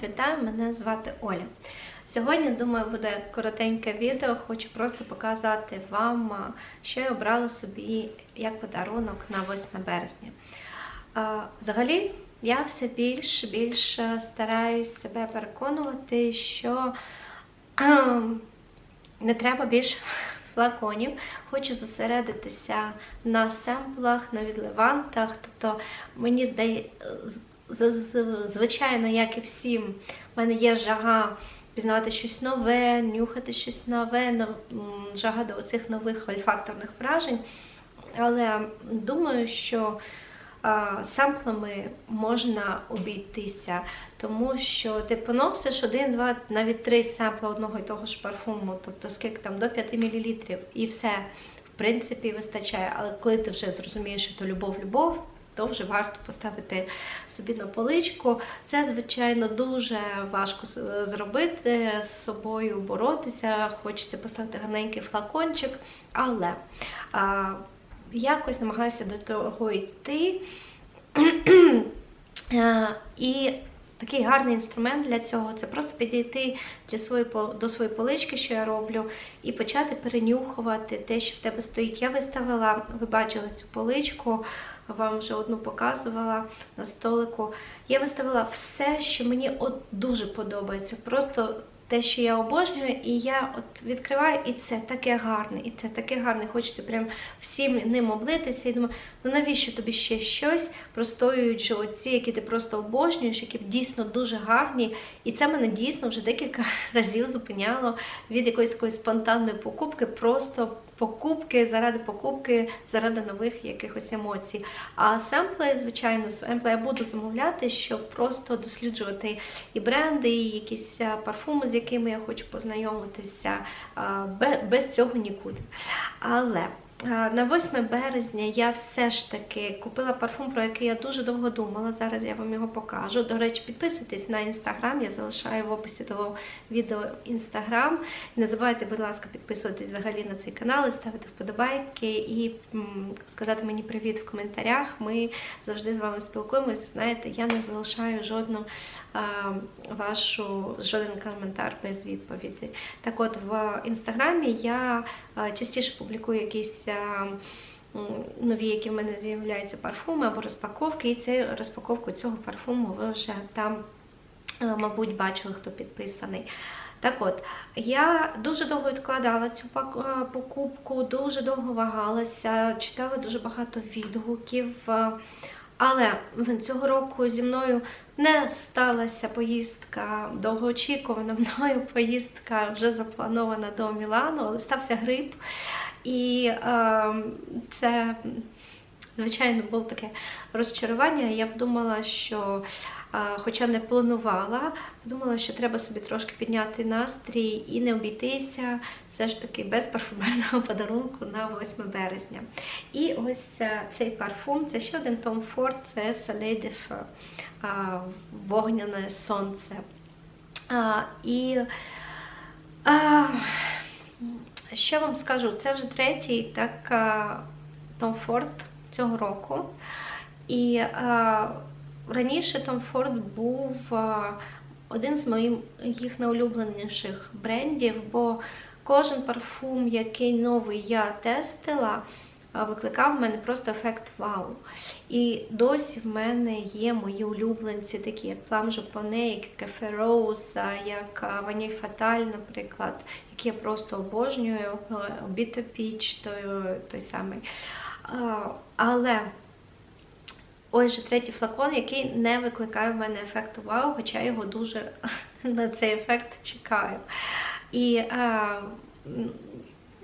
вас вітаю! Мене звати Оля. Сьогодні, думаю, буде коротеньке відео. Хочу просто показати вам, що я обрала собі як подарунок на 8 березня. Взагалі, я все більше більше стараюсь себе переконувати, що не треба більше флаконів. Хочу зосередитися на семплах, на відливантах. Тобто, мені здається, звичайно, як і всім, в мене є жага пізнавати щось нове, нюхати щось нове, жага до оцих нових ольфакторних вражень. Але думаю, що а, семплами можна обійтися, тому що ти поносиш один, два, навіть три семпла одного і того ж парфуму, тобто скільки там до 5 мл, і все в принципі вистачає. Але коли ти вже зрозумієш, що то любов-любов, то вже варто поставити собі на поличку. Це, звичайно, дуже важко зробити з собою, боротися. Хочеться поставити гарненький флакончик, але а, якось намагаюся до того йти. І такий гарний інструмент для цього це просто підійти для своєї, до своєї полички, що я роблю, і почати перенюхувати те, що в тебе стоїть. Я виставила, ви бачили цю поличку, вам вже одну показувала на столику. Я виставила все, що мені от дуже подобається. Просто те, що я обожнюю, і я от відкриваю, і це таке гарне, і це таке гарне. Хочеться прям всім ним облитися. І думаю, ну навіщо тобі ще щось? Простоюють оці, які ти просто обожнюєш, які дійсно дуже гарні. І це мене дійсно вже декілька разів зупиняло від якоїсь такої спонтанної покупки, просто покупки заради покупки, заради нових якихось емоцій. А семпли, звичайно, семпли я буду замовляти, щоб просто досліджувати і бренди, і якісь парфуми, з якими я хочу познайомитися. Без цього нікуди. Але на 8 березня я все ж таки купила парфум, про який я дуже довго думала. Зараз я вам його покажу. До речі, підписуйтесь на інстаграм, я залишаю в описі того відео інстаграм. Не забувайте, будь ласка, підписуватись взагалі на цей канал, і ставити вподобайки і сказати мені привіт в коментарях. Ми завжди з вами спілкуємось. Знаєте, я не залишаю жодну а, вашу жоден коментар без відповіді. Так от в інстаграмі я частіше публікую якісь. М, Нові, які в мене з'являються парфуми або розпаковки, і цю розпаковку цього парфуму ви вже там, е, мабуть, бачили, хто підписаний. Так от, я дуже довго відкладала цю е, покупку, дуже довго вагалася, читала дуже багато відгуків. е, Але цього року зі мною не сталася поїздка довгоочікувана мною поїздка вже запланована до Мілану, але стався грип. І е, це, звичайно, було таке розчарування. Я б думала, що, е, хоча не планувала, подумала, що треба собі трошки підняти настрій і не обійтися все ж таки без парфумерного подарунку на 8 березня. І ось е, цей парфум це ще один Tom Ford, це Soleil de е, вогняне сонце. А, і а, що вам скажу? Це вже третій так Tom Ford цього року. І а, раніше Tom Ford був а, один з моїх найулюбленіших брендів, бо кожен парфум, який новий я тестила, викликав в мене просто ефект вау. І досі в мене є мої улюбленці, такі як Plum Japonais, як Cafe Rose, а, як Ваніль Фаталь, наприклад, які я просто обожнюю, Біто Піч, той, той самий. Але ось же третій флакон, який не викликає в мене ефекту вау, хоча я його дуже на цей ефект чекаю. І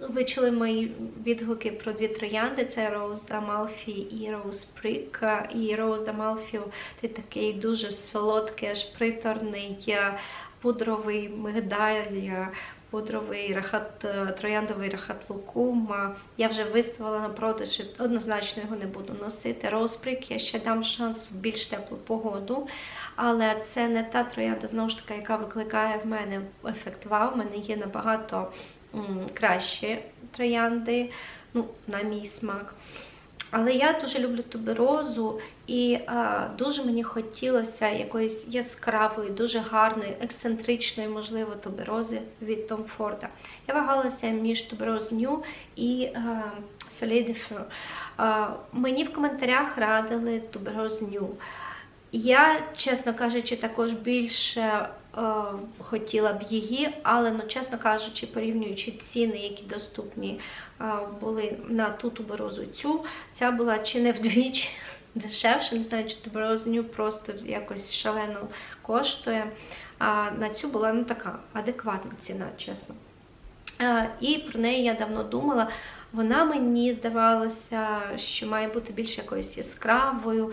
а, ви чули мої відгуки про дві троянди: це Rose Amalfi і Rose Prick. І Amalfi ти такий дуже солодкий, аж приторний, е, пудровий мигдаль, е, пудровий рахат, е, трояндовий рахат лукум. Е, Я вже виставила на продаж, однозначно його не буду носити. Rose Prick я ще дам шанс в більш теплу погоду. Але це не та троянда, знову ж таки, яка викликає в мене ефект вау. У мене є набагато кращі троянди, ну, на мій смак. Але я дуже люблю туберозу, і а, дуже мені хотілося якоїсь яскравої, дуже гарної, ексцентричної, можливо, туберози від Tom Ford. Я вагалася між тубероз New і. А, Мені в коментарях радили тубероз New. Я, чесно кажучи, також більше е, хотіла б її, але, ну, чесно кажучи, порівнюючи ціни, які доступні е, були на ту туберозу цю, ця була чи не вдвічі дешевше, не знаю, чи туберозу просто якось шалено коштує. А на цю була ну, така адекватна ціна, чесно. Е, І про неї я давно думала. Вона мені здавалася, що має бути більш якоюсь яскравою.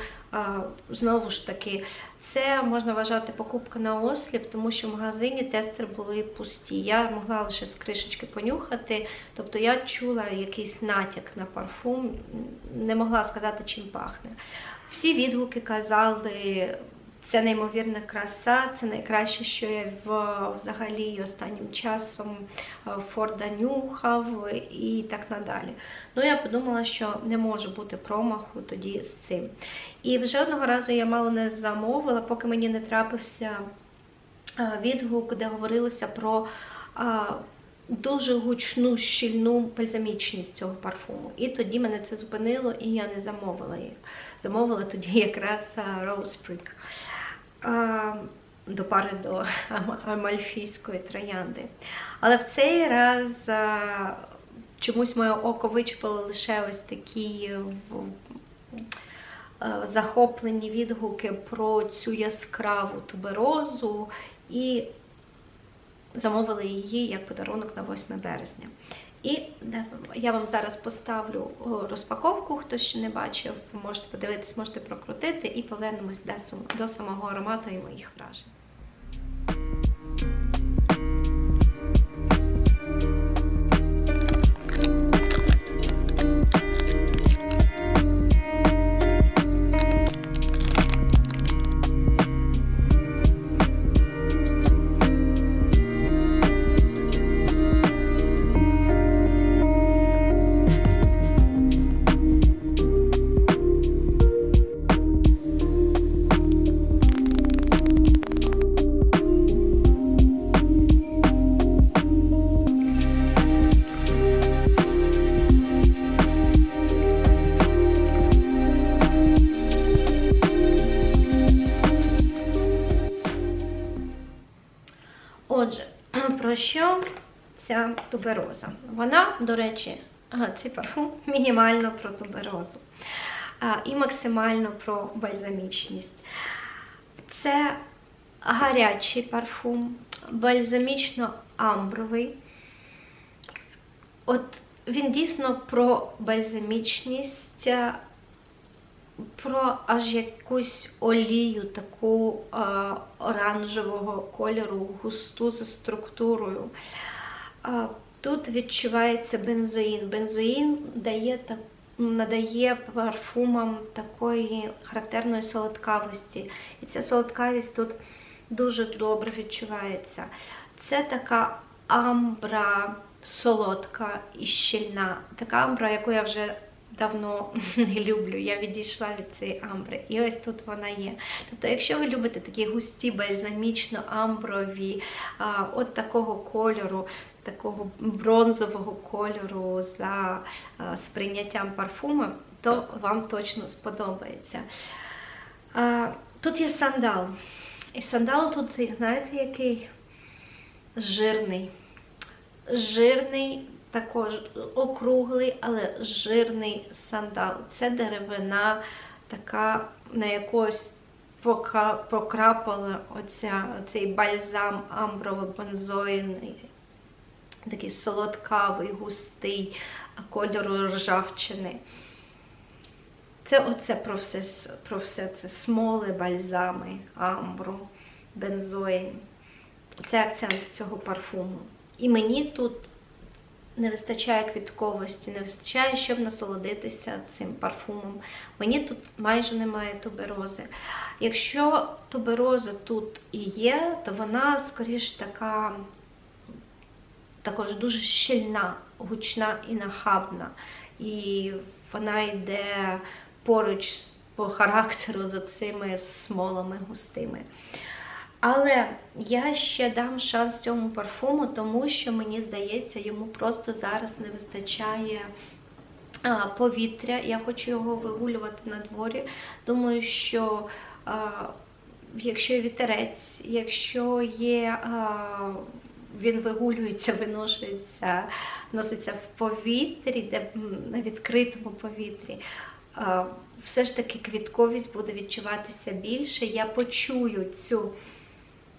Знову ж таки, це можна вважати покупка на осліп, тому що в магазині тестери були пусті. Я могла лише з кришечки понюхати, тобто я чула якийсь натяк на парфум, не могла сказати, чим пахне. Всі відгуки казали. Це неймовірна краса, це найкраще, що я взагалі останнім часом е, Форда нюхав і так надалі. Ну, я подумала, що не може бути промаху тоді з цим. І вже одного разу я мало не замовила, поки мені не трапився е, відгук, де говорилося про дуже гучну, щільну бальзамічність цього парфуму. І тоді мене це зупинило, і я не замовила її. Замовила тоді якраз Rose Spring. До пари до амальфійської троянди. Але в цей раз чомусь моє око вичепило лише ось такі е, захоплені відгуки про цю яскраву туберозу і замовила її як подарунок на 8 березня. І я вам зараз поставлю розпаковку, хто ще не бачив, можете подивитись, можете прокрутити і повернемось до самого аромату і моїх вражень. Що ця тубероза? Вона, до речі, цей парфум мінімально про туберозу і максимально про бальзамічність. Це гарячий парфум, бальзамічно-амбровий. От він дійсно про бальзамічність, про аж якусь олію, таку а, оранжевого кольору, густу за структурою. А, тут відчувається бензоїн. Бензоїн дає так, надає парфумам такої характерної солодкавості. І ця солодкавість тут дуже добре відчувається. Це така амбра солодка і щільна. Така амбра, яку я вже давно не люблю. Я відійшла від цієї амбри. І ось тут вона є. Тобто, якщо ви любите такі густі, бальзамічно-амброві, а, от такого кольору, такого бронзового кольору за сприйняттям парфуму, то вам точно сподобається. Тут є сандал. І сандал тут, знаєте, який жирний. Жирний, також округлий, але жирний сандал. Це деревина, така на пока- покрапала оця, оцей бальзам амброво-бензоїний, такий солодкавий, густий, кольору ржавчини. Це оце про все, про все це смоли, бальзами, амбру, бензоїн. Це акцент цього парфуму. І мені тут не вистачає квітковості, не вистачає, щоб насолодитися цим парфумом. Мені тут майже немає туберози. Якщо тубероза тут і є, то вона скоріш така також дуже щільна, гучна і нахабна. І вона йде поруч по характеру з оцими смолами густими. Але я ще дам шанс цьому парфуму, тому що мені здається, йому просто зараз не вистачає повітря. Я хочу його вигулювати на дворі. Думаю, що якщо вітерець, якщо є. Він вигулюється, виношується, носиться в повітрі, де на відкритому повітрі. Все ж таки квітковість буде відчуватися більше. Я почую цю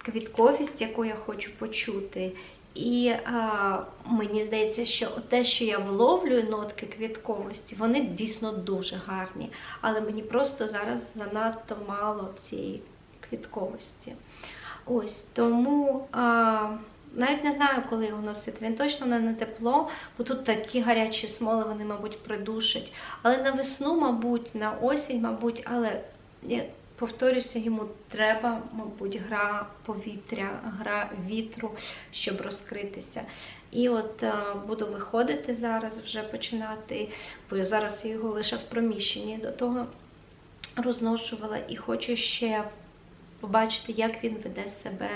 квітковість, яку я хочу почути. І а, мені здається, що те, що я вловлюю нотки квітковості, вони дійсно дуже гарні. Але мені просто зараз занадто мало цієї квітковості. Ось тому а, навіть не знаю, коли його носити. Він точно не на тепло, бо тут такі гарячі смоли, вони, мабуть, придушать. Але на весну, мабуть, на осінь, мабуть, але повторюся, йому треба, мабуть, гра повітря, гра вітру, щоб розкритися. І от е, буду виходити зараз, вже починати, бо зараз я його лише в приміщенні до того розношувала і хочу ще побачити, як він веде себе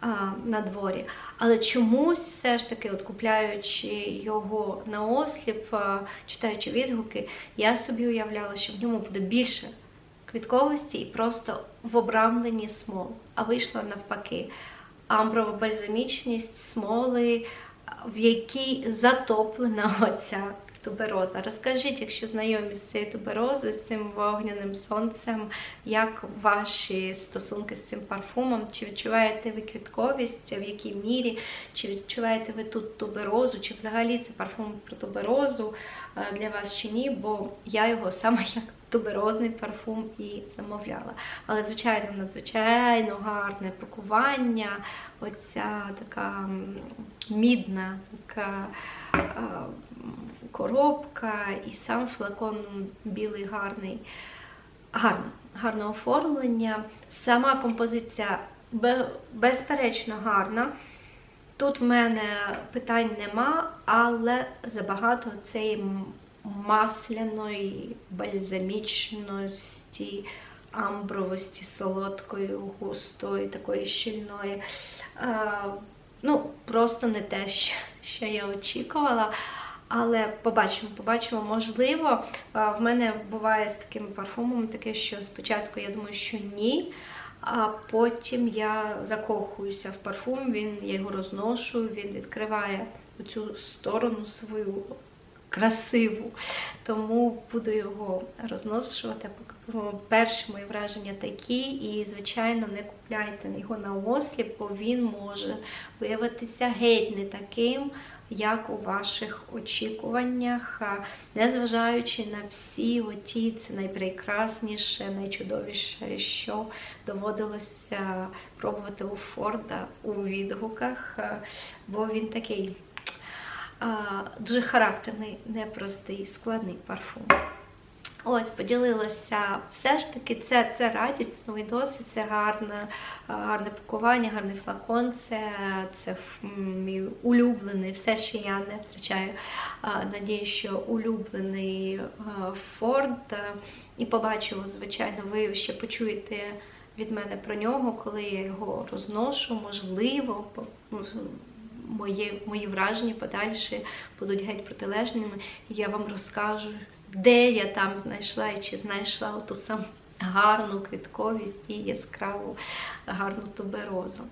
а, на дворі. Але чомусь все ж таки, от купляючи його на осліп, а, читаючи відгуки, я собі уявляла, що в ньому буде більше квітковості і просто в обрамленні смол. А вийшло навпаки. Амброва бальзамічність, смоли, в якій затоплена оця тубероза. Розкажіть, якщо знайомі з цією туберозою, з цим вогняним сонцем, як ваші стосунки з цим парфумом? Чи відчуваєте ви квітковість, в якій мірі? Чи відчуваєте ви тут туберозу? Чи взагалі це парфум про туберозу для вас чи ні? Бо я його саме як туберозний парфум і замовляла. Але, звичайно, надзвичайно гарне пакування, оця така мідна така коробка, і сам флакон білий гарний. Гарно, гарне оформлення. Сама композиція безперечно гарна. Тут в мене питань нема, але забагато цієї масляної, бальзамічності, амбровості, солодкої, густої, такої щільної. Е, ну, просто не те, що, що я очікувала. Але побачимо, побачимо. Можливо, в мене буває з такими парфумами таке, що спочатку я думаю, що ні. А потім я закохуюся в парфум, він, я його розношу, він відкриває цю сторону свою красиву. Тому буду його розношувати. Перші мої враження такі, і, звичайно, не купляйте його на осліп, бо він може виявитися геть не таким, як у ваших очікуваннях, незважаючи на всі оті, це найпрекрасніше, найчудовіше, що доводилося пробувати у Форда у відгуках, бо він такий дуже характерний, непростий, складний парфум. Ось, поділилася. Все ж таки, це, це радість, новий досвід, це гарне, гарне пакування, гарний флакон, це, це мій улюблений, все, що я не втрачаю. Надію, що улюблений Форд. І побачу, звичайно, ви ще почуєте від мене про нього, коли я його розношу, можливо, ну, мої враження подальші будуть геть протилежними. Я вам розкажу, де я там знайшла і чи знайшла оту саму гарну квітковість і яскраву гарну туберозу.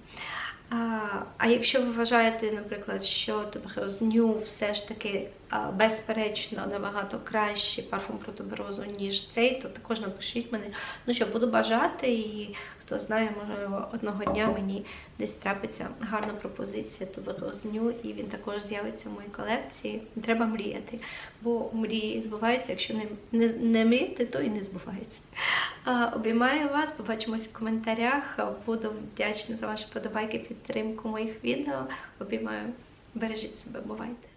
А, а якщо ви вважаєте, наприклад, що туберозню все ж таки безперечно набагато кращий парфум про туберозу, ніж цей, то також напишіть мене. Ну що, буду бажати, і хто знає, може одного дня мені десь трапиться гарна пропозиція тубероз і він також з'явиться в моїй колекції. Треба мріяти, бо мрії збуваються, якщо не, не, не мріяти, то і не збувається. Обіймаю вас, побачимось в коментарях. Буду вдячна за ваші подобайки, підтримку моїх відео. Обіймаю, бережіть себе, бувайте.